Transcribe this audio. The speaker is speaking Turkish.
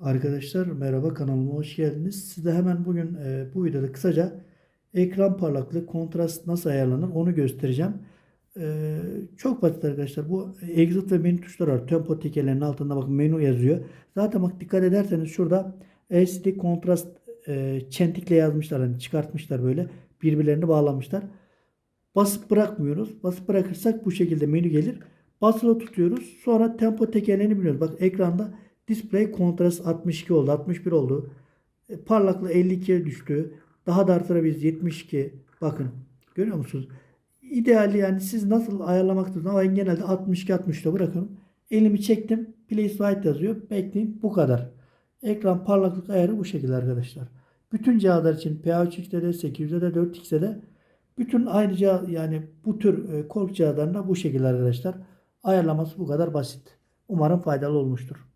Arkadaşlar merhaba kanalıma hoş geldiniz. Size hemen bugün e, bu videoda kısaca ekran parlaklığı kontrast nasıl ayarlanır onu göstereceğim. E, çok basit arkadaşlar. Bu exit ve menü tuşları var. Tempo tekerlerinin altında bakın menü yazıyor. Zaten bak dikkat ederseniz şurada LCD kontrast e, çentikle yazmışlar. Hani çıkartmışlar böyle. Birbirlerini bağlamışlar. Basıp bırakmıyoruz. Basıp bırakırsak bu şekilde menü gelir. Basılı tutuyoruz. Sonra tempo tekerlerini biliyoruz. Bak ekranda display kontrast 62 oldu. 61 oldu. E, parlaklığı 52'ye düştü. Daha da artırabiliriz 72. Bakın görüyor musunuz? İdeali yani siz nasıl ayarlamak ama ben genelde 62 63'te bırakıyorum. Elimi çektim. Place white yazıyor. Bekleyin. Bu kadar. Ekran parlaklık ayarı bu şekilde arkadaşlar. Bütün cihazlar için P3X'de de 800'de de 4X'de de bütün aynı cihaz yani bu tür e, kol cihazlarında bu şekilde arkadaşlar. Ayarlaması bu kadar basit. Umarım faydalı olmuştur.